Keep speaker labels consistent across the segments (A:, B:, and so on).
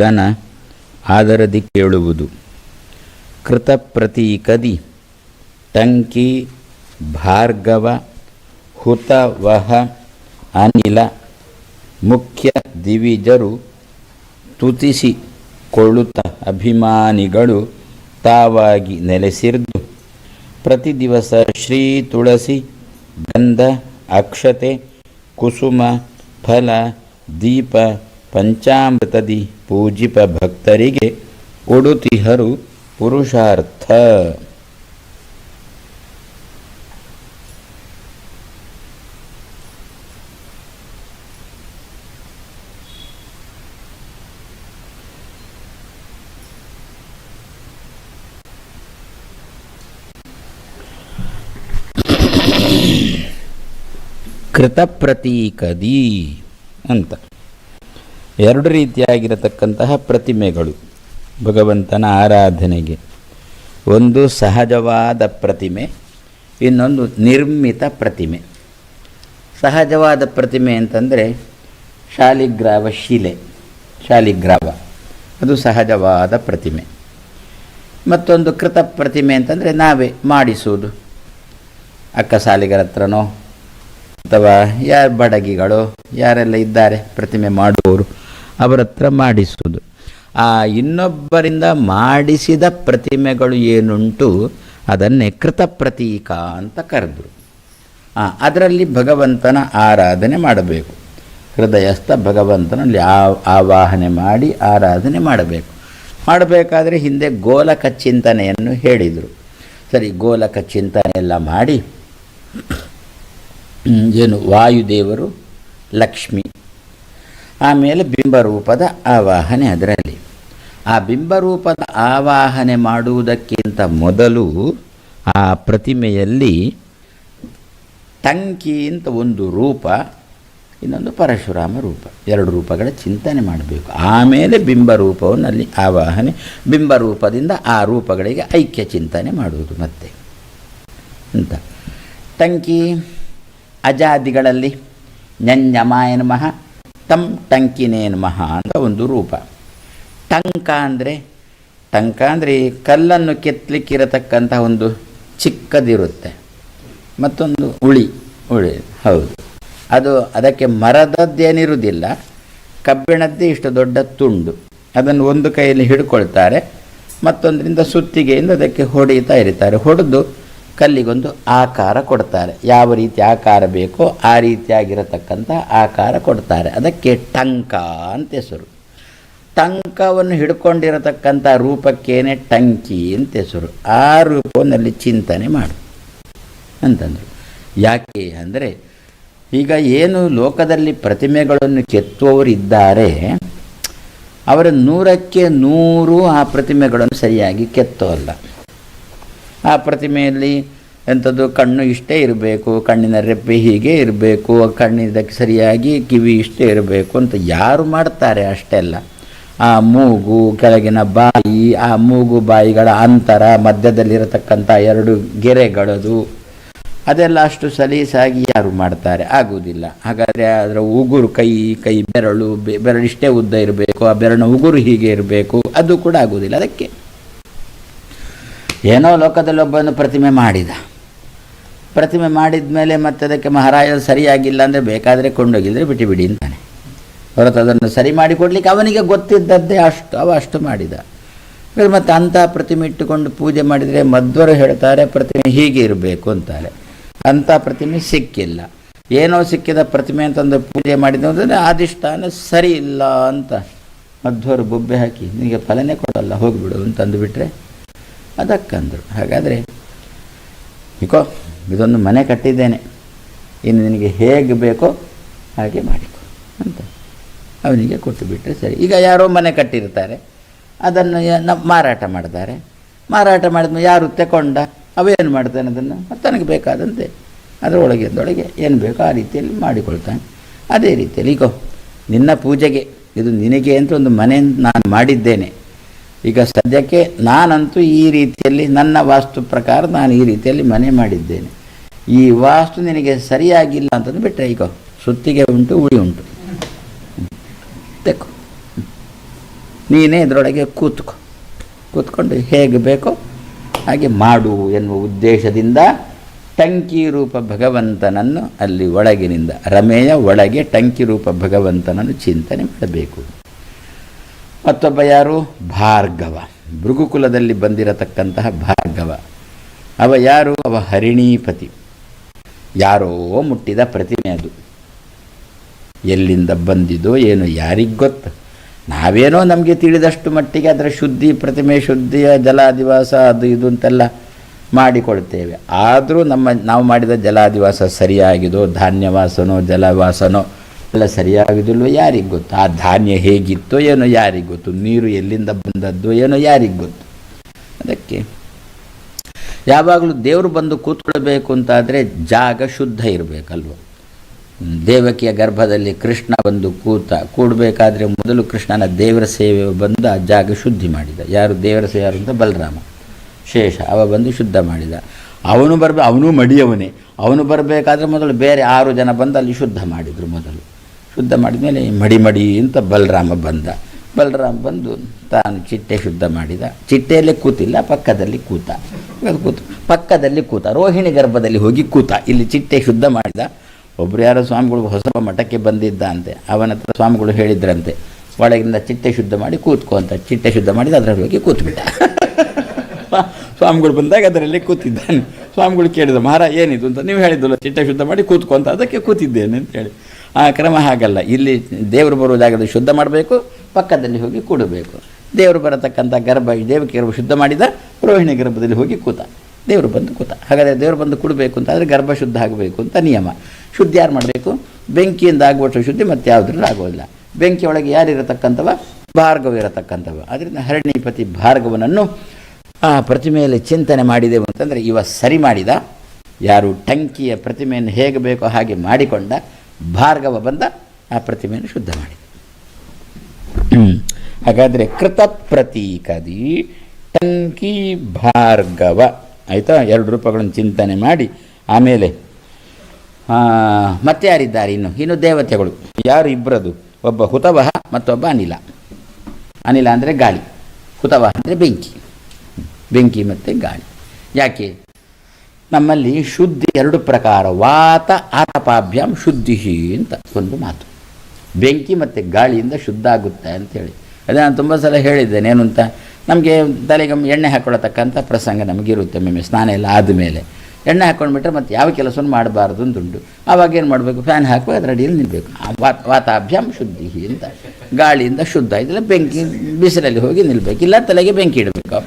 A: ಗನ ಆದರದಿ ಕೇಳುವುದು. ಕೃತ ಪ್ರತೀಕದಿ ಟಂಕಿ ಭಾರ್ಗವ ಹುತವಹ ಅನಿಲ ಮುಖ್ಯ ದಿವಿಜರು ತುತಿಸಿಕೊಳ್ಳುತ್ತ ಅಭಿಮಾನಿಗಳು ತಾವಾಗಿ ನೆಲೆಸಿರ್ದು. ಪ್ರತಿ ದಿವಸ ಶ್ರೀ ತುಳಸಿ ಗಂಧ ಅಕ್ಷತೆ ಕುಸುಮ ಫಲ ದೀಪ ಪಂಚಾಮೃತದಿ ಪೂಜಿಪ ಭಕ್ತರಿಗೆ ಉಡುತಿಹರು ಪುರುಷಾರ್ಥ. ಕೃತಪ್ರತೀಕದಿ ಅಂತ. ಎರಡು ರೀತಿಯಾಗಿರತಕ್ಕಂತಹ ಪ್ರತಿಮೆಗಳು. ಭಗವಂತನ ಆರಾಧನೆಗೆ. ಒಂದು ಸಹಜವಾದ ಪ್ರತಿಮೆ, ಇನ್ನೊಂದು ನಿರ್ಮಿತ ಪ್ರತಿಮೆ. ಸಹಜವಾದ ಪ್ರತಿಮೆ ಅಂತಂದರೆ ಶಾಲಿಗ್ರಾವ ಶಿಲೆ, ಶಾಲಿಗ್ರಾವ. ಅದು ಸಹಜವಾದ ಪ್ರತಿಮೆ. ಮತ್ತೊಂದು ಕೃತ ಪ್ರತಿಮೆ ಅಂತಂದರೆ ನಾವೇ ಮಾಡಿಸುವುದು. ಅಕ್ಕ ಸಾಲಿಗರ ಹತ್ರನೋ, ಅಥವಾ ಯಾರು ಬಡಗಿಗಳು, ಯಾರೆಲ್ಲ ಇದ್ದಾರೆ ಪ್ರತಿಮೆ ಮಾಡುವವರು. ಅವರ ಹತ್ರ ಮಾಡಿಸುವುದು. ಆ ಇನ್ನೊಬ್ಬರಿಂದ ಮಾಡಿಸಿದ ಪ್ರತಿಮೆಗಳು ಏನುಂಟು, ಅದನ್ನೇ ಕೃತ ಪ್ರತೀಕ ಅಂತ ಕರೆದರು. ಅದರಲ್ಲಿ ಭಗವಂತನ ಆರಾಧನೆ ಮಾಡಬೇಕು. ಹೃದಯಸ್ಥ ಭಗವಂತನಲ್ಲಿ ಆವಾಹನೆ ಮಾಡಿ ಆರಾಧನೆ ಮಾಡಬೇಕು. ಮಾಡಬೇಕಾದ್ರೆ ಹಿಂದೆ ಗೋಲಕ ಚಿಂತನೆಯನ್ನು ಹೇಳಿದರು. ಸರಿ, ಗೋಲಕ ಚಿಂತನೆ ಎಲ್ಲ ಮಾಡಿ ಏನು ವಾಯುದೇವರು ಲಕ್ಷ್ಮಿ ಆಮೇಲೆ ಬಿಂಬರೂಪದ ಆವಾಹನೆ ಅದರಲ್ಲಿ. ಆ ಬಿಂಬರೂಪದ ಆವಾಹನೆ ಮಾಡುವುದಕ್ಕಿಂತ ಮೊದಲು ಆ ಪ್ರತಿಮೆಯಲ್ಲಿ ಟಂಕಿ ಅಂತ ಒಂದು ರೂಪ, ಇನ್ನೊಂದು ಪರಶುರಾಮ ರೂಪ, ಎರಡು ರೂಪಗಳ ಚಿಂತನೆ ಮಾಡಬೇಕು. ಆಮೇಲೆ ಬಿಂಬರೂಪವನ್ನು ಅಲ್ಲಿ ಆವಾಹನೆ, ಬಿಂಬರೂಪದಿಂದ ಆ ರೂಪಗಳಿಗೆ ಐಕ್ಯ ಚಿಂತನೆ ಮಾಡುವುದು ಮತ್ತೆ. ಅಂತ. ಟಂಕಿ ಅಜಾದಿಗಳಲ್ಲಿ ನಂಜಮಾಯನ ನಮಃ ತಂ ಟಂಕಿನೇ ನಮಃ ಅಂತ ಒಂದು ರೂಪ. ಟಂಕ ಅಂದರೆ ಟಂಕ ಅಂದರೆ ಕಲ್ಲನ್ನು ಕೆತ್ತಲಿಕ್ಕಿರತಕ್ಕಂಥ ಒಂದು ಚಿಕ್ಕದಿರುತ್ತೆ. ಮತ್ತೊಂದು ಉಳಿ ಉಳಿ, ಹೌದು. ಅದು ಅದಕ್ಕೆ ಮರದದ್ದೇನಿರುವುದಿಲ್ಲ, ಕಬ್ಬಿಣದ್ದೇ ಇಷ್ಟು ದೊಡ್ಡ ತುಂಡು. ಅದನ್ನು ಒಂದು ಕೈಯಲ್ಲಿ ಹಿಡ್ಕೊಳ್ತಾರೆ, ಮತ್ತೊಂದರಿಂದ ಸುತ್ತಿಗೆಯಿಂದ ಅದಕ್ಕೆ ಹೊಡೆಯುತ್ತಾ ಇರ್ತಾರೆ ಹೊಡೆದು ಕಲ್ಲಿಗೊಂದು ಆಕಾರ ಕೊಡ್ತಾರೆ. ಯಾವ ರೀತಿ ಆಕಾರ ಬೇಕೋ ಆ ರೀತಿಯಾಗಿರತಕ್ಕಂಥ ಆಕಾರ ಕೊಡ್ತಾರೆ. ಅದಕ್ಕೆ ಟಂಕ ಅಂತ ಹೆಸರು. ಟಂಕವನ್ನು ಹಿಡ್ಕೊಂಡಿರತಕ್ಕಂಥ ರೂಪಕ್ಕೇನೆ ಟಂಕಿ ಅಂತ ಹೆಸರು. ಆ ರೂಪವನ್ನಲ್ಲಿ ಚಿಂತನೆ ಮಾಡು ಅಂತಂದರು. ಯಾಕೆ ಅಂದರೆ ಈಗ ಏನು ಲೋಕದಲ್ಲಿ ಪ್ರತಿಮೆಗಳನ್ನು ಕೆತ್ತುವವರಿದ್ದಾರೆ ಅವರ ನೂರಕ್ಕೆ ನೂರು ಆ ಪ್ರತಿಮೆಗಳನ್ನು ಸರಿಯಾಗಿ ಕೆತ್ತೋಲ್ಲ. ಆ ಪ್ರತಿಮೆಯಲ್ಲಿ ಎಂಥದ್ದು ಕಣ್ಣು ಇಷ್ಟೇ ಇರಬೇಕು, ಕಣ್ಣಿನ ರೆಪ್ಪೆ ಹೀಗೆ ಇರಬೇಕು ಕಣ್ಣಿದ್ದಕ್ಕೆ ಸರಿಯಾಗಿ ಕಿವಿ ಇಷ್ಟೇ ಇರಬೇಕು ಅಂತ ಯಾರು ಮಾಡ್ತಾರೆ ಅಷ್ಟೆಲ್ಲ. ಆ ಮೂಗು, ಕೆಳಗಿನ ಬಾಯಿ, ಆ ಮೂಗು ಬಾಯಿಗಳ ಅಂತರ, ಮಧ್ಯದಲ್ಲಿರತಕ್ಕಂಥ ಎರಡು ಗೆರೆಗಳದು, ಅದೆಲ್ಲ ಅಷ್ಟು ಸಲೀಸಾಗಿ ಯಾರು ಮಾಡ್ತಾರೆ ಆಗುವುದಿಲ್ಲ. ಹಾಗಾದರೆ ಅದರ ಉಗುರು ಕೈ ಕೈ ಬೆರಳು ಬೆರಳು ಬೆರಳಿಷ್ಟೇ ಉದ್ದ ಇರಬೇಕು, ಆ ಬೆರಳಿನ ಉಗುರು ಹೀಗೆ ಇರಬೇಕು, ಅದು ಕೂಡ ಆಗುವುದಿಲ್ಲ. ಅದಕ್ಕೆ ಏನೋ ಲೋಕದಲ್ಲಿ ಒಬ್ಬನು ಪ್ರತಿಮೆ ಮಾಡಿದ. ಪ್ರತಿಮೆ ಮಾಡಿದ ಮೇಲೆ ಮತ್ತೆ ಅದಕ್ಕೆ ಮಹಾರಾಜ ಸರಿಯಾಗಿಲ್ಲ ಅಂದರೆ ಬೇಕಾದರೆ ಕೊಂಡೋಗಿದ್ರೆ ಬಿಟ್ಟು ಬಿಡಿ ಅಂತಾನೆ. ಹೊರತು ಅದನ್ನು ಸರಿ ಮಾಡಿಕೊಡ್ಲಿಕ್ಕೆ ಅವನಿಗೆ ಗೊತ್ತಿದ್ದದ್ದೇ ಅಷ್ಟು, ಅವ ಅಷ್ಟು ಮಾಡಿದ. ಮತ್ತೆ ಅಂಥ ಪ್ರತಿಮೆ ಇಟ್ಟುಕೊಂಡು ಪೂಜೆ ಮಾಡಿದರೆ ಮಧ್ವರು ಹೇಳ್ತಾರೆ, ಪ್ರತಿಮೆ ಹೀಗೆ ಇರಬೇಕು ಅಂತಾರೆ. ಅಂಥ ಪ್ರತಿಮೆ ಸಿಕ್ಕಿಲ್ಲ. ಏನೋ ಸಿಕ್ಕಿದ ಪ್ರತಿಮೆ ಅಂತಂದು ಪೂಜೆ ಮಾಡಿದ ಅಂದರೆ ಅಧಿಷ್ಠಾನ ಸರಿ ಇಲ್ಲ ಅಂತ ಮಧ್ವರು ಬೊಬ್ಬೆ ಹಾಕಿ, ನಿನಗೆ ಫಲನೇ ಕೊಡಲ್ಲ, ಹೋಗಿಬಿಡು ಅಂತಂದು ಬಿಟ್ಟರೆ ಅದಕ್ಕಂದರು. ಹಾಗಾದರೆ, ಇಕೋ, ಇದೊಂದು ಮನೆ ಕಟ್ಟಿದ್ದೇನೆ. ಇನ್ನು ನಿನಗೆ ಹೇಗೆ ಬೇಕೋ ಹಾಗೆ ಮಾಡಿಕೊ, ಅಂತ ಅವನಿಗೆ ಕೊಟ್ಟು ಬಿಟ್ಟರೆ ಸರಿ. ಈಗ ಯಾರೋ ಮನೆ ಕಟ್ಟಿರ್ತಾರೆ ಅದನ್ನು ಮಾರಾಟ ಮಾಡ್ತಾರೆ. ಮಾರಾಟ ಮಾಡಿದ್ಮೇಲೆ ಯಾರು ತೆಕೊಂಡ? ಅವೇನು ಮಾಡ್ತಾನೆ ಅದನ್ನು? ತನಗೆ ಬೇಕಾದಂತೆ ಅದರೊಳಗೆ ಅದೊಳಗೆ ಏನು ಬೇಕೋ ಆ ರೀತಿಯಲ್ಲಿ ಮಾಡಿಕೊಳ್ತಾನೆ. ಅದೇ ರೀತಿಯಲ್ಲಿ ಈಗ ನಿನ್ನ ಪೂಜೆಗೆ, ಇದು ನಿನಗೆ ಅಂತ ಒಂದು ಮನೆ ನಾನು ಮಾಡಿದ್ದೇನೆ. ಈಗ ಸದ್ಯಕ್ಕೆ ನಾನಂತೂ ಈ ರೀತಿಯಲ್ಲಿ ನನ್ನ ವಾಸ್ತು ಪ್ರಕಾರ ನಾನು ಈ ರೀತಿಯಲ್ಲಿ ಮನೆ ಮಾಡಿದ್ದೇನೆ. ಈ ವಾಸ್ತು ನಿನಗೆ ಸರಿಯಾಗಿಲ್ಲ ಅಂತಂದು ಬಿಟ್ಟರೆ ಈಗ ಸುತ್ತಿಗೆ ಉಂಟು ಉಳಿ ಉಂಟು. ತೆಕ್ಕು. ನೀನೇ ಇದರೊಳಗೆ ಕೂತ್ಕೊ. ಕೂತ್ಕೊಂಡು ಹೇಗೆ ಬೇಕೋ ಹಾಗೆ ಮಾಡು ಎನ್ನುವ ಉದ್ದೇಶದಿಂದ ಟಂಕಿ ರೂಪ ಭಗವಂತನನ್ನು ಅಲ್ಲಿ ಒಳಗಿನಿಂದ, ರಮೆಯ ಒಳಗೆ ಟಂಕಿ ರೂಪ ಭಗವಂತನನ್ನು ಚಿಂತನೆ ಮಾಡಬೇಕು. ಮತ್ತೊಬ್ಬ ಯಾರು? ಭಾರ್ಗವ. ಭೃಗುಕುಲದಲ್ಲಿ ಬಂದಿರತಕ್ಕಂತಹ ಭಾರ್ಗವ. ಅವ ಯಾರು? ಅವ ಹರಿಣೀಪತಿ. ಯಾರೋ ಮುಟ್ಟಿದ ಪ್ರತಿಮೆ ಅದು. ಎಲ್ಲಿಂದ ಬಂದಿದೋ ಏನೋ ಯಾರಿಗೆ ಗೊತ್ತು. ನಾವೇನೋ ನಮಗೆ ತಿಳಿದಷ್ಟು ಮಟ್ಟಿಗೆ ಅದರ ಶುದ್ಧಿ, ಪ್ರತಿಮೆ ಶುದ್ಧಿಯ ಜಲಾದಿವಾಸ ಅದು ಇದು ಅಂತೆಲ್ಲ ಮಾಡಿಕೊಳ್ತೇವೆ. ಆದರೂ ನಮ್ಮ, ನಾವು ಮಾಡಿದ ಜಲಾದಿವಾಸ ಸರಿಯಾಗಿದೋ, ಧಾನ್ಯವಾಸನೋ, ಜಲವಾಸನೋ ಎಲ್ಲ ಸರಿಯಾಗಿದಿಲ್ವೋ ಯಾರಿಗೆ ಗೊತ್ತು? ಆ ಧಾನ್ಯ ಹೇಗಿತ್ತೋ ಏನೋ ಯಾರಿಗೆ ಗೊತ್ತು? ನೀರು ಎಲ್ಲಿಂದ ಬಂದದ್ದು ಏನೋ ಯಾರಿಗೆ ಗೊತ್ತು? ಅದಕ್ಕೆ ಯಾವಾಗಲೂ ದೇವರು ಬಂದು ಕೂತ್ಕೊಳ್ಬೇಕು ಅಂತಾದರೆ ಜಾಗ ಶುದ್ಧ ಇರಬೇಕಲ್ವ? ದೇವಕಿಯ ಗರ್ಭದಲ್ಲಿ ಕೃಷ್ಣ ಬಂದು ಕೂತ ಕೂಡಬೇಕಾದ್ರೆ ಮೊದಲು ಕೃಷ್ಣನ ದೇವರ ಸೇವೆ ಬಂದು ಆ ಜಾಗ ಶುದ್ಧಿ ಮಾಡಿದ. ಯಾರು ದೇವರ ಸೇವೆ ಅಂತ? ಬಲರಾಮ. ಶೇಷ. ಅವ ಬಂದು ಶುದ್ಧ ಮಾಡಿದ. ಅವನು ಬರಬೇಕು ಅವನು ಮಡಿಯವನೇ. ಅವನು ಬರಬೇಕಾದ್ರೆ ಮೊದಲು ಬೇರೆ ಆರು ಜನ ಬಂದು ಅಲ್ಲಿ ಶುದ್ಧ ಮಾಡಿದರು ಮೊದಲು. ಶುದ್ಧ ಮಾಡಿದ ಮೇಲೆ ಮಡಿ ಮಡಿ ಅಂತ ಬಲರಾಮ ಬಂದ. ಬಲರಾಮ ಬಂದು ತಾನು ಚಿಟ್ಟೆ ಶುದ್ಧ ಮಾಡಿದ. ಚಿಟ್ಟೆಯಲ್ಲೇ ಕೂತಿಲ್ಲ, ಪಕ್ಕದಲ್ಲಿ ಕೂತ. ಕೂತು. ಪಕ್ಕದಲ್ಲಿ ಕೂತ. ರೋಹಿಣಿ ಗರ್ಭದಲ್ಲಿ ಹೋಗಿ ಕೂತ. ಇಲ್ಲಿ ಚಿಟ್ಟೆ ಶುದ್ಧ ಮಾಡಿದ. ಒಬ್ಬರು ಯಾರೋ ಸ್ವಾಮಿಗಳು ಹೊಸ ಮಠಕ್ಕೆ ಬಂದಿದ್ದ ಅಂತೆ ಅವನ ಹತ್ರ ಸ್ವಾಮಿಗಳು ಹೇಳಿದ್ರಂತೆ. ಒಳಗಿಂದ ಚಿಟ್ಟೆ ಶುದ್ಧ ಮಾಡಿ ಕೂತ್ಕೋ ಅಂತ. ಚಿಟ್ಟೆ ಶುದ್ಧ ಮಾಡಿದ, ಅದರಲ್ಲಿ ಹೋಗಿ ಕೂತ್ಬಿಟ್ಟ. ಸ್ವಾಮಿಗಳು ಬಂದಾಗ ಅದರಲ್ಲಿ ಕೂತಿದ್ದಾನೆ. ಸ್ವಾಮಿಗಳು ಕೇಳಿದ ಮಹಾರ ಏನಿದು? ಅಂತ. ನೀವು ಹೇಳಿದ್ದಲ್ಲ, ಚಿಟ್ಟೆ ಶುದ್ಧ ಮಾಡಿ ಕೂತ್ಕೋ ಅಂತ. ಅದಕ್ಕೆ ಕೂತಿದ್ದೇನೆ ಅಂತ ಹೇಳಿ. ಆ ಕ್ರಮ ಹಾಗಲ್ಲ. ಇಲ್ಲಿ ದೇವರು ಬರುವ ಜಾಗದಲ್ಲಿ ಶುದ್ಧ ಮಾಡಬೇಕು, ಪಕ್ಕದಲ್ಲಿ ಹೋಗಿ ಕೂಡಬೇಕು. ದೇವರು ಬರತಕ್ಕಂಥ ಗರ್ಭ ದೇವಕ್ಕೆ ಗರ್ಭ ಶುದ್ಧ ಮಾಡಿದ, ರೋಹಿಣಿ ಗರ್ಭದಲ್ಲಿ ಹೋಗಿ ಕೂತ. ದೇವರು ಬಂದು ಕೂತ. ಹಾಗಾದರೆ ದೇವರು ಬಂದು ಕೂಡಬೇಕು ಅಂತ ಆದರೆ ಗರ್ಭ ಶುದ್ಧ ಆಗಬೇಕು ಅಂತ ನಿಯಮ. ಶುದ್ಧ ಯಾರು ಮಾಡಬೇಕು? ಬೆಂಕಿಯಿಂದ ಆಗುವಷ್ಟು ಶುದ್ಧಿ ಮತ್ತೆ ಯಾವುದ್ರಲ್ಲೂ ಆಗೋದಿಲ್ಲ. ಬೆಂಕಿಯೊಳಗೆ ಯಾರಿರತಕ್ಕಂಥವ? ಭಾರ್ಗವ ಇರತಕ್ಕಂಥವ. ಅದರಿಂದ ಹರಣಿಪತಿ ಭಾರ್ಗವನನ್ನು ಆ ಪ್ರತಿಮೆಯಲ್ಲಿ ಚಿಂತನೆ ಮಾಡಿದೆವು ಅಂತಂದರೆ ಇವ ಸರಿ ಮಾಡಿದ. ಯಾರು ಟಂಕಿಯ ಪ್ರತಿಮೆಯನ್ನು ಹೇಗೆ ಬೇಕೋ ಹಾಗೆ ಮಾಡಿಕೊಂಡ. ಭಾರ್ಗವ ಬಂದ ಆ ಪ್ರತಿಮೆಯನ್ನು ಶುದ್ಧ ಮಾಡಿ ಹಾಗಾದ್ರೆ ಹಾಗಾದರೆ ಕೃತ ಪ್ರತೀಕದಿ ಟಂಕಿ ಭಾರ್ಗವ. ಆಯಿತಾ? ಎರಡು ರೂಪಗಳನ್ನು ಚಿಂತನೆ ಮಾಡಿ. ಆಮೇಲೆ ಮತ್ತೆ ಯಾರಿದ್ದಾರೆ ಇನ್ನು? ಇನ್ನು ದೇವತೆಗಳು. ಯಾರು ಇಬ್ಬರದು ಒಬ್ಬ ಹುತವಹ ಮತ್ತೊಬ್ಬ ಅನಿಲ. ಅನಿಲ ಅಂದರೆ ಗಾಳಿ. ಹುತವಹ ಅಂದರೆ ಬೆಂಕಿ. ಬೆಂಕಿ ಮತ್ತು ಗಾಳಿ. ಯಾಕೆ? ನಮ್ಮಲ್ಲಿ ಶುದ್ಧಿ ಎರಡು ಪ್ರಕಾರ, ವಾತ ಆತಪಾಭ್ಯಂ ಶುದ್ಧಿ ಅಂತ ಒಂದು ಮಾತು. ಬೆಂಕಿ ಮತ್ತು ಗಾಳಿಯಿಂದ ಶುದ್ಧ ಆಗುತ್ತೆ ಅಂತೇಳಿ. ಅದೇ ನಾನು ತುಂಬ ಸಲ ಹೇಳಿದ್ದೇನೆ ಏನು ಅಂತ ನಮಗೆ ತಲೆಗೆ ಎಣ್ಣೆ ಹಾಕ್ಕೊಳ್ಳತಕ್ಕಂಥ ಪ್ರಸಂಗ ನಮಗಿರುತ್ತೆ ಮೇಮೆ ಸ್ನಾನ ಎಲ್ಲ ಆದಮೇಲೆ. ಎಣ್ಣೆ ಹಾಕ್ಕೊಂಡ್ಬಿಟ್ರೆ ಮತ್ತೆ ಯಾವ ಕೆಲಸವನ್ನು ಮಾಡಬಾರ್ದು ಅಂತುಂಟು ಆವಾಗ ಏನು ಮಾಡಬೇಕು, ಫ್ಯಾನ್ ಹಾಕುವ, ಅದರ ಅಡಿಯಲ್ಲಿ ನಿಲ್ಲಬೇಕು ವಾತ್, ವಾತಾಭ್ಯಾಂ ಶುದ್ಧಿ ಅಂತ. ಗಾಳಿಯಿಂದ ಶುದ್ಧ ಇದೆಲ್ಲ ಬೆಂಕಿ, ಬಿಸಿಲಲ್ಲಿ ಹೋಗಿ ನಿಲ್ಲಬೇಕು ಇಲ್ಲ ತಲೆಗೆ ಬೆಂಕಿ ಇಡಬೇಕು.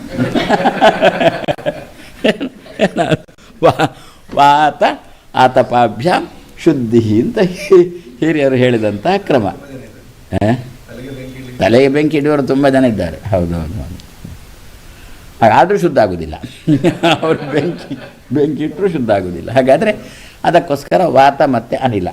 A: ವಾ- ವಾತ ಆತಪಾಭ್ಯಾಂ ಶುದ್ಧಿ ಅಂತ ಹಿರಿಯರು ಹೇಳಿದಂಥ ಕ್ರಮ? ತಲೆಗೆ ಬೆಂಕಿ ಇಡುವವರು ತುಂಬ ಜನ ಇದ್ದಾರೆ. ಹೌದು ಹೌದು ಹೌದು. ಆದರೂ ಶುದ್ಧ ಆಗೋದಿಲ್ಲ. ಅವರು ಬೆಂಕಿ ಬೆಂಕಿ ಇಟ್ಟರು ಶುದ್ಧ ಆಗೋದಿಲ್ಲ. ಹಾಗಾದರೆ ಅದಕ್ಕೋಸ್ಕರ ವಾತ ಮತ್ತು ಅನಿಲ.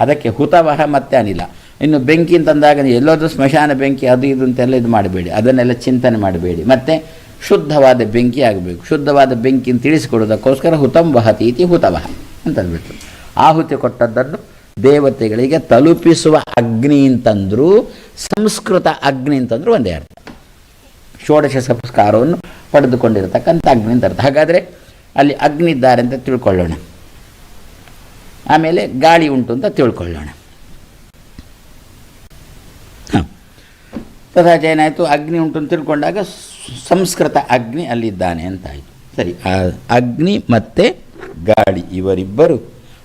A: ಅದಕ್ಕೆ ಹುತವಹ ಮತ್ತು ಅನಿಲ. ಇನ್ನು ಬೆಂಕಿ ಅಂತಂದಾಗ ಎಲ್ಲೋದ್ರೂ ಸ್ಮಶಾನ ಬೆಂಕಿ ಅದು ಇದು ಅಂತೆಲ್ಲ ಇದು ಮಾಡಬೇಡಿ. ಅದನ್ನೆಲ್ಲ ಚಿಂತನೆ ಮಾಡಬೇಡಿ. ಮತ್ತು ಶುದ್ಧವಾದ ಬೆಂಕಿ ಆಗಬೇಕು. ಶುದ್ಧವಾದ ಬೆಂಕಿನ ತಿಳಿಸಿಕೊಡೋದಕ್ಕೋಸ್ಕರ ಹುತಂ ವಹತಿ ಇತಿ ಹುತವಹ ಅಂತ ಅಂದ್ಬಿಟ್ಟು ಆಹುತಿ ಕೊಟ್ಟದ್ದನ್ನು ದೇವತೆಗಳಿಗೆ ತಲುಪಿಸುವ ಅಗ್ನಿ ಅಂತಂದರೂ, ಸಂಸ್ಕೃತ ಅಗ್ನಿ ಅಂತಂದ್ರು ಒಂದೇ ಅರ್ಥ. ಷೋಡಶ ಸಂಸ್ಕಾರವನ್ನು ಪಡೆದುಕೊಂಡಿರತಕ್ಕಂಥ ಅಗ್ನಿ ಅಂತ ಅರ್ಥ. ಹಾಗಾದರೆ ಅಲ್ಲಿ ಅಗ್ನಿ ಇದ್ದಾರೆ ಅಂತ ತಿಳ್ಕೊಳ್ಳೋಣ. ಆಮೇಲೆ ಗಾಳಿ ಉಂಟು ಅಂತ ತಿಳ್ಕೊಳ್ಳೋಣ. ಹಾಂ. ತಥಾಚ ಏನಾಯಿತು ಅಗ್ನಿ ಉಂಟು ಅಂತ ತಿಳ್ಕೊಂಡಾಗ ಸಂಸ್ಕೃತ ಅಗ್ನಿ ಅಲ್ಲಿದ್ದಾನೆ ಅಂತಾಯಿತು ಸರಿ ಆ ಅಗ್ನಿ ಮತ್ತು ಗಾಳಿ ಇವರಿಬ್ಬರು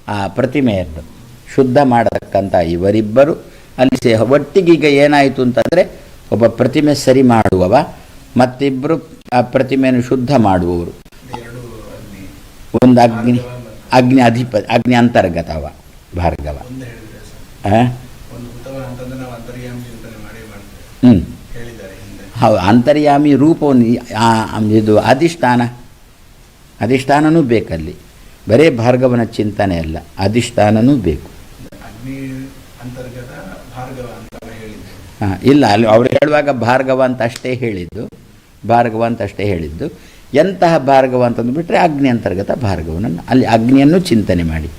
A: ಆ ಪ್ರತಿಮೆಯನ್ನು ಶುದ್ಧ ಮಾಡತಕ್ಕಂಥ ಇವರಿಬ್ಬರು. ಅಲ್ಲಿ ಸೇ ಒಟ್ಟಿಗೀಗ ಏನಾಯಿತು ಅಂತಂದರೆ ಒಬ್ಬ ಪ್ರತಿಮೆ ಸರಿ ಮಾಡುವವ ಮತ್ತಿಬ್ಬರು ಆ ಪ್ರತಿಮೆಯನ್ನು ಶುದ್ಧ ಮಾಡುವವರು. ಒಂದು ಅಗ್ನಿ ಅಗ್ನಿ ಅಧಿಪ ಅಗ್ನಿ ಅಂತರ್ಗತವ ಭಾರ್ಗವ.
B: ಒಂದು ಅಂತರ್ಯಾಮ
A: ರೂಪವನ್ನು ಇದು ಅಧಿಷ್ಠಾನ. ಅಧಿಷ್ಠಾನನೂ ಬೇಕಲ್ಲಿ. ಬರೇ ಭಾರ್ಗವನ ಚಿಂತನೆ ಅಲ್ಲ ಅಧಿಷ್ಠಾನನೂ ಬೇಕು. ಹಾಂ ಇಲ್ಲ ಅಲ್ಲಿ ಅವ್ರು ಹೇಳುವಾಗ ಭಾರ್ಗವ ಅಂತ ಅಷ್ಟೇ ಹೇಳಿದ್ದು ಭಾರ್ಗವ ಅಂತ ಅಷ್ಟೇ ಹೇಳಿದ್ದು. ಎಂತಹ ಭಾರ್ಗವ ಅಂತಂದು ಬಿಟ್ಟರೆ ಅಗ್ನಿ ಅಂತರ್ಗತ ಭಾರ್ಗವನನ್ನು ಅಲ್ಲಿ ಅಗ್ನಿಯನ್ನು ಚಿಂತನೆ ಮಾಡಿ.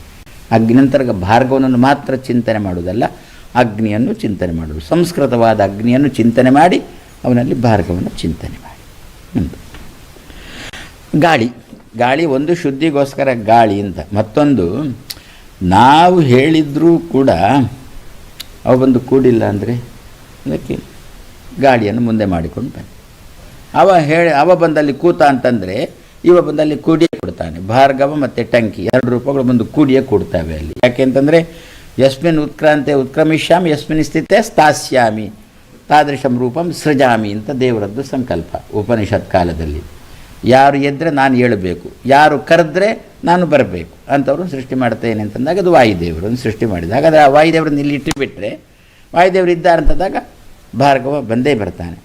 A: ಅಗ್ನಿ ಅಂತರ್ಗ ಭಾರ್ಗವನನ್ನು ಮಾತ್ರ ಚಿಂತನೆ ಮಾಡುವುದಲ್ಲ ಅಗ್ನಿಯನ್ನು ಚಿಂತನೆ ಮಾಡುವುದು. ಸಂಸ್ಕೃತವಾದ ಅಗ್ನಿಯನ್ನು ಚಿಂತನೆ ಮಾಡಿ ಅವನಲ್ಲಿ ಭಾರ್ಗವನ್ನು ಚಿಂತನೆ ಮಾಡಿ. ಗಾಳಿ. ಗಾಳಿ ಒಂದು ಶುದ್ಧಿಗೋಸ್ಕರ ಗಾಳಿ ಅಂತ. ಮತ್ತೊಂದು, ನಾವು ಹೇಳಿದರೂ ಕೂಡ ಅವು ಬಂದು ಕೂಡಿಲ್ಲ ಅಂದರೆ ಅದಕ್ಕೆ ಗಾಳಿಯನ್ನು ಮುಂದೆ ಮಾಡಿಕೊಂಡು ಬನ್ನಿ. ಅವ ಹೇಳಿ, ಅವ ಬಂದಲ್ಲಿ ಕೂತ ಅಂತಂದರೆ ಇವ ಬಂದಲ್ಲಿ ಕೂಡಿಯೇ ಕೊಡ್ತಾನೆ. ಭಾರ್ಗವ ಮತ್ತು ಟಂಕಿ ಎರಡು ರೂಪಗಳು ಬಂದು ಕೂಡಿಯೇ ಕೊಡ್ತವೆ ಅಲ್ಲಿ. ಯಾಕೆ ಅಂತಂದರೆ, ಯಸ್ಮಿನ್ ಉತ್ಕ್ರಾಂತೆ ಉತ್ಕ್ರಮಿಷ್ಯಾಮಿ, ಯಸ್ಮಿನ್ ಸ್ಥಿತೆ ಸ್ಥಾಸ್ಯಾಮಿ. ತಾದೃಶಂ ರೂಪಂ ಸೃಜಾಮಿ ಅಂತ ದೇವರದ್ದು ಸಂಕಲ್ಪ ಉಪನಿಷತ್ ಕಾಲದಲ್ಲಿ. ಯಾರು ಎದ್ದರೆ ನಾನು ಹೇಳಬೇಕು, ಯಾರು ಕರೆದ್ರೆ ನಾನು ಬರಬೇಕು ಅಂಥವ್ರು ಸೃಷ್ಟಿ ಮಾಡ್ತೇನೆ ಅಂತಂದಾಗ ಅದು ವಾಯುದೇವರನ್ನು ಸೃಷ್ಟಿ ಮಾಡಿದ ಹಾಗಾದರೆ ಆ ವಾಯುದೇವರನ್ನು ಇಲ್ಲಿ ಇಟ್ಟುಬಿಟ್ರೆ ವಾಯುದೇವರು ಇದ್ದಾರೆ ಅಂತಂದಾಗ ಭಾರ್ಗವ ಬಂದೇ ಬರ್ತಾನೆ,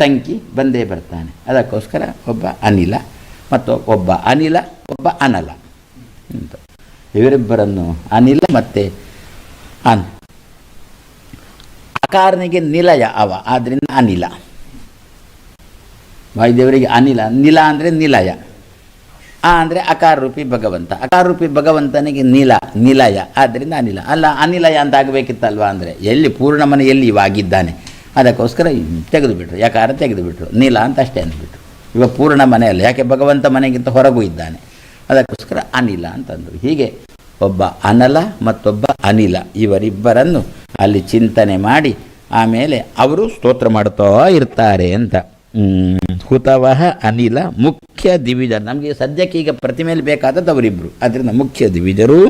A: ತಂಕಿ ಬಂದೇ ಬರ್ತಾನೆ. ಅದಕ್ಕೋಸ್ಕರ ಒಬ್ಬ ಅನಿಲ ಮತ್ತು ಒಬ್ಬ ಅನಿಲ, ಒಬ್ಬ ಅನಲ ಅಂತ. ಇವರಿಬ್ಬರನ್ನು ಅನಿಲ ಮತ್ತು ಅನ್ ಅಕಾರನಿಗೆ ನಿಲಯ ಅವ ಆದ್ದರಿಂದ ಅನಿಲ. ವಾಯುದೇವರಿಗೆ ಅನಿಲ, ನಿಲ ಅಂದರೆ ನಿಲಯ. ಆ ಅಂದರೆ ಅಕಾರ ರೂಪಿ ಭಗವಂತ. ಅಕಾರ ರೂಪಿ ಭಗವಂತನಿಗೆ ನಿಲ, ನಿಲಯ ಆದ್ದರಿಂದ ಅನಿಲ. ಅಲ್ಲ, ಅನಿಲಯ ಅಂತ ಆಗಬೇಕಿತ್ತಲ್ವ ಅಂದರೆ, ಎಲ್ಲಿ ಪೂರ್ಣ ಮನೆ ಎಲ್ಲಿ ಇವಾಗಿದ್ದಾನೆ. ಅದಕ್ಕೋಸ್ಕರ ತೆಗೆದುಬಿಟ್ರು, ಯಾಕಾರ ತೆಗೆದು ಬಿಟ್ರು ನೀಲ ಅಂತ ಅಷ್ಟೇ ಅಂದ್ಬಿಟ್ರು. ಇವಾಗ ಪೂರ್ಣ ಮನೆಯಲ್ಲ ಯಾಕೆ ಭಗವಂತ ಮನೆಗಿಂತ ಹೊರಗೂ ಇದ್ದಾನೆ. ಅದಕ್ಕೋಸ್ಕರ ಅನಿಲ ಅಂತಂದರು. ಹೀಗೆ ಒಬ್ಬ ಅನಲ ಮತ್ತೊಬ್ಬ ಅನಿಲ, ಇವರಿಬ್ಬರನ್ನು ಅಲ್ಲಿ ಚಿಂತನೆ ಮಾಡಿ ಆಮೇಲೆ ಅವರು ಸ್ತೋತ್ರ ಮಾಡ್ತಾ ಇರ್ತಾರೆ ಅಂತ. ಹುತವಹ ಅನಿಲ ಮುಖ್ಯ ದಿವಿಜ. ನಮಗೆ ಸದ್ಯಕ್ಕೆ ಈಗ ಪ್ರತಿಮೆಯಲ್ಲಿ ಬೇಕಾದದ್ದು ಅವರಿಬ್ಬರು ಅದರಿಂದ ಮುಖ್ಯ ದಿವಿಜರು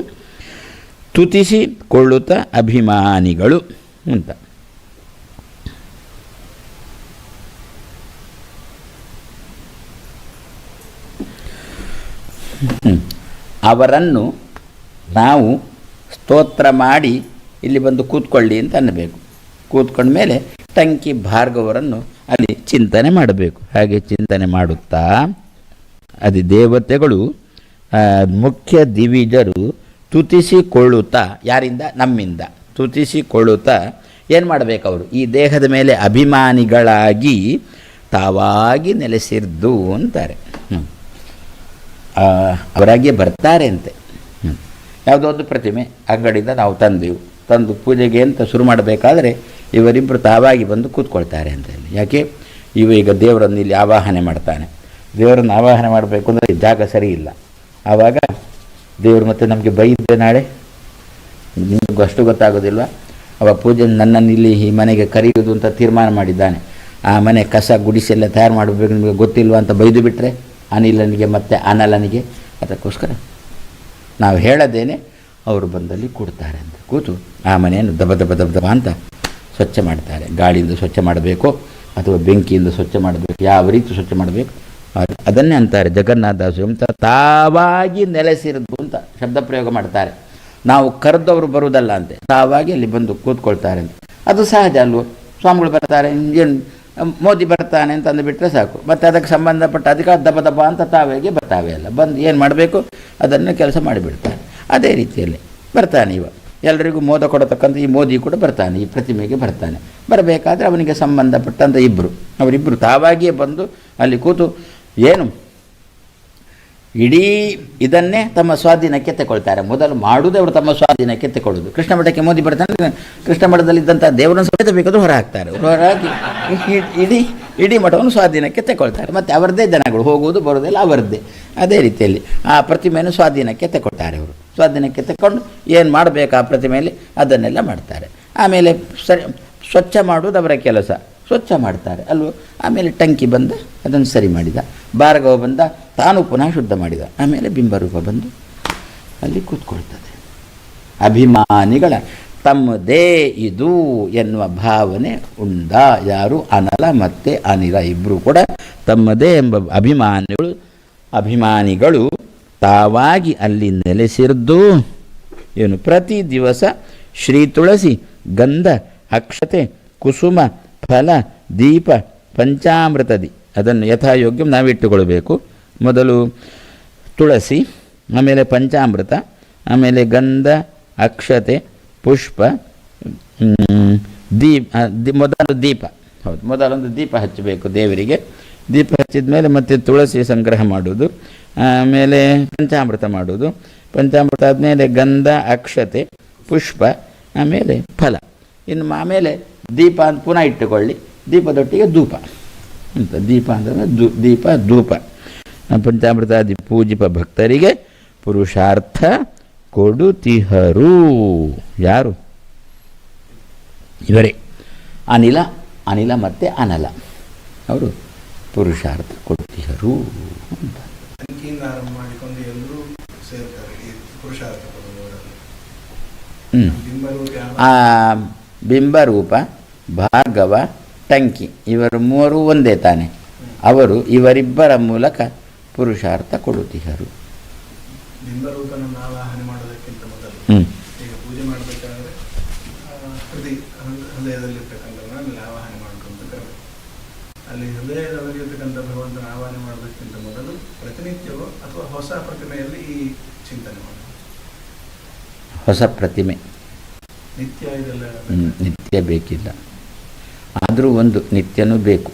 A: ತುತಿಸಿ ಕೊಳ್ಳುತ್ತ ಅಭಿಮಾನಿಗಳು ಅಂತ. ಅವರನ್ನು ನಾವು ಸ್ತೋತ್ರ ಮಾಡಿ ಇಲ್ಲಿ ಬಂದು ಕೂತ್ಕೊಳ್ಳಿ ಅಂತ ಅನ್ನಬೇಕು. ಕೂತ್ಕೊಂಡ ಮೇಲೆ ಟಂಕಿ ಭಾರ್ಗವರನ್ನು ಅಲ್ಲಿ ಚಿಂತನೆ ಮಾಡಬೇಕು. ಹಾಗೆ ಚಿಂತನೆ ಮಾಡುತ್ತಾ ಅದು ದೇವತೆಗಳು ಮುಖ್ಯ ದಿವಿಜರು ತುತಿಸಿಕೊಳ್ಳುತ್ತಾ, ಯಾರಿಂದ? ನಮ್ಮಿಂದ. ತುತಿಸಿಕೊಳ್ಳುತ್ತಾ ಏನು ಮಾಡಬೇಕು ಅವರು? ಈ ದೇಹದ ಮೇಲೆ ಅಭಿಮಾನಿಗಳಾಗಿ ತಾವಾಗಿ ನೆಲೆಸಿರ್ದು ಅಂತಾರೆ. ಅವರಾಗಿಯೇ ಬರ್ತಾರೆ ಅಂತೆ. ಯಾವುದೋ ಒಂದು ಪ್ರತಿಮೆ ಅಂಗಡಿಯಿಂದ ನಾವು ತಂದೆವು. ತಂದು ಪೂಜೆಗೆ ಅಂತ ಶುರು ಮಾಡಬೇಕಾದ್ರೆ ಇವರಿಬ್ಬರು ತಾವಾಗಿ ಬಂದು ಕೂತ್ಕೊಳ್ತಾರೆ ಅಂತ ಹೇಳಿ. ಯಾಕೆ? ಇವ ಈಗ ದೇವರನ್ನು ಇಲ್ಲಿ ಆವಾಹನೆ ಮಾಡ್ತಾನೆ. ದೇವರನ್ನು ಆವಾಹನೆ ಮಾಡಬೇಕು ಅಂದರೆ ಜಾಗ ಸರಿ ಇಲ್ಲ. ಆವಾಗ ದೇವರು ಮತ್ತೆ ನಮಗೆ ಬೈದ್ದೆ ನಾಳೆ? ನಿಮಗೂ ಅಷ್ಟು ಗೊತ್ತಾಗೋದಿಲ್ವ? ಅವ ಪೂಜೆ ನನ್ನನ್ನು ಇಲ್ಲಿ ಈ ಮನೆಗೆ ಕರೆಯುವುದು ಅಂತ ತೀರ್ಮಾನ ಮಾಡಿದ್ದಾನೆ. ಆ ಮನೆ ಕಸ ಗುಡಿಸೆಲ್ಲ ತಯಾರು ಮಾಡಬೇಕು ನಿಮಗೆ ಗೊತ್ತಿಲ್ವಾ ಅಂತ ಬೈದು ಬಿಟ್ಟರೆ ಅನಿಲನಿಗೆ ಮತ್ತು ಅನಲನಿಗೆ. ಅದಕ್ಕೋಸ್ಕರ ನಾವು ಹೇಳದೇನೆ, ಅವರು ಬಂದಲ್ಲಿ ಕೊಡ್ತಾರೆ ಅಂತ. ಕೂತು ಆ ಮನೆಯನ್ನು ದಬ ದಬ ದಬ ದಬ ಅಂತ ಸ್ವಚ್ಛ ಮಾಡ್ತಾರೆ. ಗಾಳಿಯಿಂದ ಸ್ವಚ್ಛ ಮಾಡಬೇಕು ಅಥವಾ ಬೆಂಕಿಯಿಂದ ಸ್ವಚ್ಛ ಮಾಡಬೇಕು, ಯಾವ ರೀತಿ ಸ್ವಚ್ಛ ಮಾಡಬೇಕು? ಅದು- ಅದನ್ನೇ ಅಂತಾರೆ. ಜಗನ್ನಾಥದಾಸು ಅಂತ ತಾವಾಗಿ ನೆಲೆಸಿರೋದು ಅಂತ ಶಬ್ದ ಪ್ರಯೋಗ ಮಾಡ್ತಾರೆ. ನಾವು ಕರೆದವರು ಬರುವುದಲ್ಲ ಅಂತೆ. ತಾವಾಗಿ ಅಲ್ಲಿ ಬಂದು ಕೂತ್ಕೊಳ್ತಾರೆ ಅಂತ. ಅದು ಸಹಜ ಅಲ್ವ? ಸ್ವಾಮಿಗಳು ಬರ್ತಾರೆ, ಏನು, ಮೋದಿ ಬರ್ತಾನೆ ಅಂತ ಅಂದುಬಿಟ್ರೆ ಸಾಕು. ಮತ್ತು ಅದಕ್ಕೆ ಸಂಬಂಧಪಟ್ಟ ಅದಕ್ಕೆ ದಬ ದಬ ಅಂತ ತಾವೇಗೆ ಬರ್ತಾವೆ ಅಲ್ಲ. ಬಂದು ಏನು ಮಾಡಬೇಕು? ಅದನ್ನು ಕೆಲಸ ಮಾಡಿಬಿಡ್ತಾರೆ. ಅದೇ ರೀತಿಯಲ್ಲಿ ಬರ್ತಾನೆ ಇವ. ಎಲ್ಲರಿಗೂ ಮೋದ ಕೊಡತಕ್ಕಂಥ ಈ ಮೋದಿ ಕೂಡ ಬರ್ತಾನೆ, ಈ ಪ್ರತಿಮೆಗೆ ಬರ್ತಾನೆ. ಬರಬೇಕಾದ್ರೆ ಅವನಿಗೆ ಸಂಬಂಧಪಟ್ಟಂಥ ಇಬ್ಬರು ಅವರಿಬ್ಬರು ತಾವಾಗಿಯೇ ಬಂದು ಅಲ್ಲಿ ಕೂತು ಏನು? ಇಡೀ ಇದನ್ನೇ ತಮ್ಮ ಸ್ವಾಧೀನಕ್ಕೆ ತಗೊಳ್ತಾರೆ ಮೊದಲು ಮಾಡುವುದೇ ಅವರು ತಮ್ಮ ಸ್ವಾಧೀನಕ್ಕೆ ತಗೊಳ್ಳೋದು ಕೃಷ್ಣ ಮಠಕ್ಕೆ ಮೋದಿ ಬರ್ತಾನೆ, ಕೃಷ್ಣ ಮಠದಲ್ಲಿದ್ದಂಥ ದೇವರನ್ನು ಸಮೇತ ಹೊರ ಹಾಕ್ತಾರೆ ಹೊರಹಾಕಿ ಇಡೀ ಇಡೀ ಮಠವನ್ನು ಸ್ವಾಧೀನಕ್ಕೆ ತಗೊಳ್ತಾರೆ ಮತ್ತು ಅವರದ್ದೇ ಜನಗಳು ಹೋಗುವುದು ಬರೋದೆಲ್ಲ ಅವರದ್ದೇ. ಅದೇ ರೀತಿಯಲ್ಲಿ ಆ ಪ್ರತಿಮೆಯನ್ನು ಸ್ವಾಧೀನಕ್ಕೆ ತಗೊಳ್ತಾರೆ ಅವರು. ಸ್ವಾಧೀನಕ್ಕೆ ತಗೊಂಡು ಏನು ಮಾಡಬೇಕು ಆ ಪ್ರತಿಮೆಯಲ್ಲಿ ಅದನ್ನೆಲ್ಲ ಮಾಡ್ತಾರೆ. ಆಮೇಲೆ ಸರಿ, ಸ್ವಚ್ಛ ಮಾಡುವುದು ಅವರ ಕೆಲಸ. ಸ್ವಚ್ಛ ಮಾಡ್ತಾರೆ, ಅಲ್ವ? ಆಮೇಲೆ ಟಂಕಿ ಬಂದ, ಅದನ್ನು ಸರಿ ಮಾಡಿದ. ಭಾರ್ಗವ ಬಂದ, ತಾನು ಪುನಃ ಶುದ್ಧ ಮಾಡಿದ. ಆಮೇಲೆ ಬಿಂಬರೂಪ ಬಂದು ಅಲ್ಲಿ ಕೂತ್ಕೊಳ್ತದೆ. ಅಭಿಮಾನಿಗಳ ತಮ್ಮದೇ ಇದು ಎನ್ನುವ ಭಾವನೆ ಉಂಡ. ಯಾರು ಅನಲ ಮತ್ತು ಅನಿಲ ಇಬ್ಬರು ಕೂಡ ತಮ್ಮದೇ ಎಂಬ ಅಭಿಮಾನಿಗಳು ಅಭಿಮಾನಿಗಳು ತಾವಾಗಿ ಅಲ್ಲಿ ನೆಲೆಸಿರ್ದು. ಏನು? ಪ್ರತಿ ದಿವಸ ಶ್ರೀ ತುಳಸಿ ಗಂಧ, ಅಕ್ಷತೆ, ಕುಸುಮ, ಫಲ, ದೀಪ, ಪಂಚಾಮೃತದಿ. ಅದನ್ನು ಯಥಾಯೋಗ್ಯ ನಾವಿಟ್ಟುಕೊಳ್ಬೇಕು ಮೊದಲು ತುಳಸಿ, ಆಮೇಲೆ ಪಂಚಾಮೃತ, ಆಮೇಲೆ ಗಂಧ, ಅಕ್ಷತೆ, ಪುಷ್ಪ ದೀಪ ಮೊದಲು ದೀಪ. ಹೌದು, ಮೊದಲೊಂದು ದೀಪ ಹಚ್ಚಬೇಕು ದೇವರಿಗೆ. ದೀಪ ಹಚ್ಚಿದ ಮೇಲೆ ಮತ್ತೆ ತುಳಸಿ ಸಂಗ್ರಹ ಮಾಡುವುದು. ಆಮೇಲೆ ಪಂಚಾಮೃತ ಮಾಡುವುದು. ಪಂಚಾಮೃತ ಆದಮೇಲೆ ಗಂಧ, ಅಕ್ಷತೆ, ಪುಷ್ಪ, ಆಮೇಲೆ ಫಲ. ಇನ್ನು ಆಮೇಲೆ ದೀಪ ಅಂತ ಪುನಃ ಇಟ್ಟುಕೊಳ್ಳಿ. ದೀಪದೊಟ್ಟಿಗೆ ಧೂಪ. ಅಂತ ದೀಪ ಅಂತಂದರೆ ಧೂ ದೀಪ, ಧೂಪ. ಪಂಚಾಮೃತಾದಿ ಪೂಜಿಪ ಭಕ್ತರಿಗೆ ಪುರುಷಾರ್ಥ ಕೊಡುತಿಹರು ಯಾರು? ಇವರೇ. ಅನಿಲ ಅನಿಲ ಮತ್ತು ಅನಲ. ಅವರು ಪುರುಷಾರ್ಥ ಕೊಡುತ್ತಿಹರು ಅಂತ.
B: ಆರಂಭ ಮಾಡಿಕೊಂಡು ಎಲ್ಲರೂ ಸೇರ್ತಾರೆ ಈ ಪುರುಷಾರ್ಥ
A: ಹ್ಞೂ ಬಿಂಬರೂಪ ಭಾರ್ಗವ ಟಂಕಿ ಇವರು ಮೂವರು ಒಂದೇ ತಾನೆ. ಅವರು ಇವರಿಬ್ಬರ ಮೂಲಕ ಪುರುಷಾರ್ಥ
B: ಕೊಡುತ್ತಿದ್ದರು. ಹ್ಮ್.
A: ಹ್ಞೂ
B: ಅಲ್ಲಿ ಭಗವಂತನ ಮಾಡೋದಕ್ಕಿಂತ ಪ್ರತಿನಿತ್ಯವೋ ಅಥವಾ ಹೊಸ ಪ್ರತಿಮೆಯಲ್ಲಿ ಈ ಚಿಂತನೆ ಮಾಡೋದು?
A: ಹೊಸ ಪ್ರತಿಮೆ.
B: ನಿತ್ಯ ಇದೆಲ್ಲ
A: ನಿತ್ಯ ಬೇಕಿಲ್ಲ. ಆದರೂ ಒಂದು ನಿತ್ಯನೂ ಬೇಕು.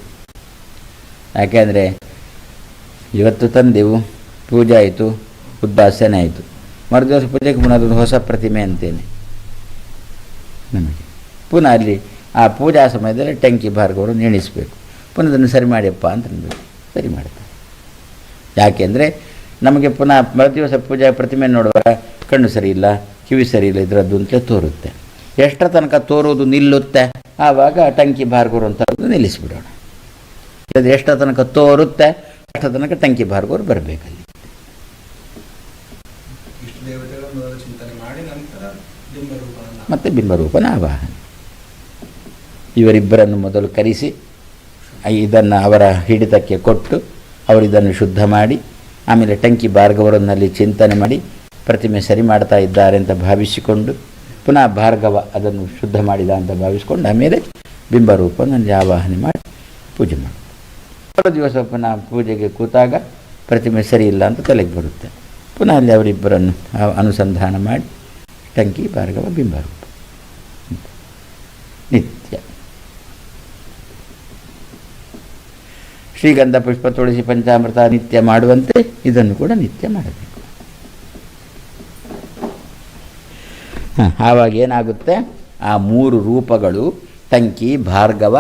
A: ಯಾಕೆಂದರೆ ಇವತ್ತು ತಂದೆವು ಪೂಜೆ ಆಯಿತು ಉದ್ದಾಸನೆ ಆಯಿತು. ಮರುದಿವಸ ಪೂಜೆಗೆ ಪುನಃ ಅದೊಂದು ಹೊಸ ಪ್ರತಿಮೆ ಅಂತೇನೆ. ನಮಗೆ. ಪುನಃ ಅಲ್ಲಿ ಆ ಪೂಜಾ ಸಮಯದಲ್ಲಿ ಟೆಂಕಿ ಭಾರ್ಗವರು ಎಣಿಸ್ಬೇಕು ಪುನಃ ಅದನ್ನು ಸರಿ ಮಾಡಿಯಪ್ಪ ಅಂತ ಅನ್ಬೇಕು ಸರಿ ಮಾಡ್ತಾರೆ. ಯಾಕೆಂದರೆ ನಮಗೆ ಪುನಃ ಮರುದಿವಸ ಪೂಜಾ ಪ್ರತಿಮೆ ನೋಡುವಾಗ ಕಣ್ಣು ಸರಿ ಇಲ್ಲ ಕಿವಿ ಸರಿ ಇಲ್ಲ ಇದರದ್ದು ಅಂತಲೇ ತೋರುತ್ತೆ. ಎಷ್ಟರ ತನಕ ತೋರುವುದು ನಿಲ್ಲುತ್ತೆ? ಆವಾಗ ಟಂಕಿ ಬಾರ್ಗೋರು ಅಂತ ಅದು ನಿಲ್ಲಿಸಿಬಿಡೋಣ. ಅದು ಎಷ್ಟರ ತನಕ ತೋರುತ್ತೆ ಅಷ್ಟರ ತನಕ ಟಂಕಿ ಬಾರ್ಗೋರು ಬರಬೇಕಲ್ಲಿ ಮತ್ತು ಬಿಂಬರೂಪನ ಆವಾಹನೆ ಇವರಿಬ್ಬರನ್ನು ಮೊದಲು ಕರೆಸಿ ಇದನ್ನು ಅವರ ಹಿಡಿತಕ್ಕೆ ಕೊಟ್ಟು ಅವರು ಇದನ್ನು ಶುದ್ಧ ಮಾಡಿ, ಆಮೇಲೆ ಟಂಕಿ ಭಾರ್ಗವರನ್ನಲ್ಲಿ ಚಿಂತನೆ ಮಾಡಿ, ಪ್ರತಿಮೆ ಸರಿ ಮಾಡ್ತಾ ಇದ್ದಾರೆ ಅಂತ ಭಾವಿಸಿಕೊಂಡು, ಪುನಃ ಭಾರ್ಗವ ಅದನ್ನು ಶುದ್ಧ ಮಾಡಿದ ಅಂತ ಭಾವಿಸಿಕೊಂಡು, ಆಮೇಲೆ ಬಿಂಬರೂಪನಲ್ಲಿ ಆವಾಹನೆ ಮಾಡಿ ಪೂಜೆ ಮಾಡಿ ದಿವಸ ಪುನಃ ಪೂಜೆಗೆ ಕೂತಾಗ ಪ್ರತಿಮೆ ಸರಿ ಇಲ್ಲ ಅಂತ ತಲೆಗೆ ಬರುತ್ತೆ. ಪುನಃ ಅಲ್ಲಿ ಅವರಿಬ್ಬರನ್ನು ಅನುಸಂಧಾನ ಮಾಡಿ, ಟಂಕಿ, ಭಾರ್ಗವ, ಬಿಂಬರೂಪ. ನಿತ್ಯ. ಶ್ರೀಗಂಧ ಪುಷ್ಪ, ತುಳಸಿ ಪಂಚಾಮೃತ ನಿತ್ಯ ಮಾಡುವಂತೆ ಇದನ್ನು ಕೂಡ ನಿತ್ಯ ಮಾಡಬೇಕು. ಆವಾಗ ಏನಾಗುತ್ತೆ? ಆ ಮೂರು ರೂಪಗಳು ಟಂಕಿ ಭಾರ್ಗವ,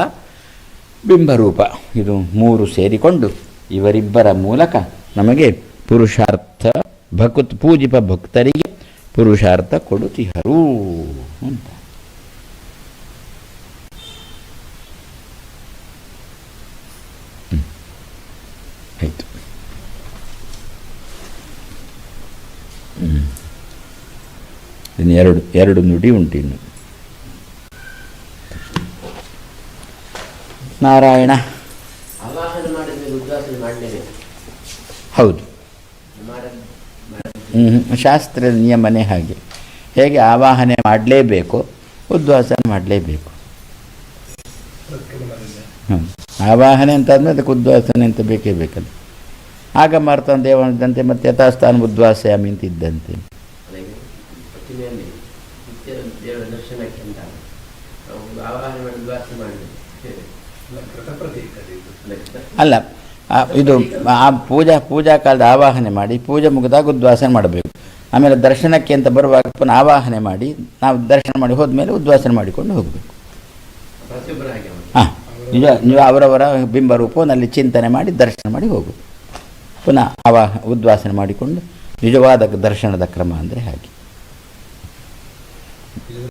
A: ಬಿಂಬರೂಪ, ಇದು ಮೂರು ಸೇರಿಕೊಂಡು ಇವರಿಬ್ಬರ ಮೂಲಕ ನಮಗೆ ಪುರುಷಾರ್ಥ ಭಕುತ್ ಪೂಜಿಪ ಭಕ್ತರಿಗೆ ಪುರುಷಾರ್ಥ ಕೊಡುತ್ತಿಹರು ಅಂತ. ಆಯ್ತು ಹ್ಮ್. ಇನ್ನು ಎರಡು ಎರಡು ನುಡಿ ಉಂಟು ಇನ್ನು. ನಾರಾಯಣ. ಹೌದು. ಶಾಸ್ತ್ರದ ನಿಯಮನೇ ಹಾಗೆ. ಹೇಗೆ ಆವಾಹನೆ ಮಾಡಲೇಬೇಕು ಉದ್ವಾಸನ ಮಾಡಲೇಬೇಕು. ಹ್ಮ್. ಆವಾಹನೆ ಅಂತಾದ್ಮೇಲೆ ಅದಕ್ಕೆ ಉದ್ವಾಸನೆ ಅಂತ ಬೇಕೇ ಬೇಕಲ್ಲ. ಆಗ ಮಾರ್ತಾನ ದೇವನದಂತೆ ಮತ್ತೆ ಯಥಾಸ್ಥಾನ ಉದ್ವಾಸಯಾಮಿ ಅಂತ ಇದ್ದಂತೆ
C: ಅದಕ್ಕೆ ಪ್ರತಿಮೆಯಲ್ಲಿ ನಿತ್ಯ ದೇವರ ದರ್ಶನಕ್ಕೆ ಅಂತ ಆವಾಹನೆ ಮಾಡಿ ಉದ್ವಾಸನೆ ಮಾಡಬೇಕು
A: ಅಲ್ಲ ಇದು ಆ ಪೂಜಾ ಪೂಜಾ ಕಾಲದ ಆವಾಹನೆ ಮಾಡಿ ಪೂಜೆ ಮುಗಿದಾಗ ಉದ್ವಾಸನೆ ಮಾಡಬೇಕು. ಆಮೇಲೆ ದರ್ಶನಕ್ಕೆ ಅಂತ ಬರುವಾಗ ಪುನಃ ಆವಾಹನೆ ಮಾಡಿ ನಾವು ದರ್ಶನ ಮಾಡಿ ಹೋದ್ಮೇಲೆ ಉದ್ವಾಸನೆ ಮಾಡಿಕೊಂಡು ಹೋಗಬೇಕು. ಹಾಂ. ನಿಜ, ನೀವು ಅವರವರ ಬಿಂಬರೂಪವನ್ನು ಚಿಂತನೆ ಮಾಡಿ ದರ್ಶನ ಮಾಡಿ ಹೋಗು. ಪುನಃ ಅವ ಉದ್ವಾಸನೆ ಮಾಡಿಕೊಂಡು ನಿಜವಾದ ದರ್ಶನದ ಕ್ರಮ ಅಂದರೆ ಹಾಗೆ.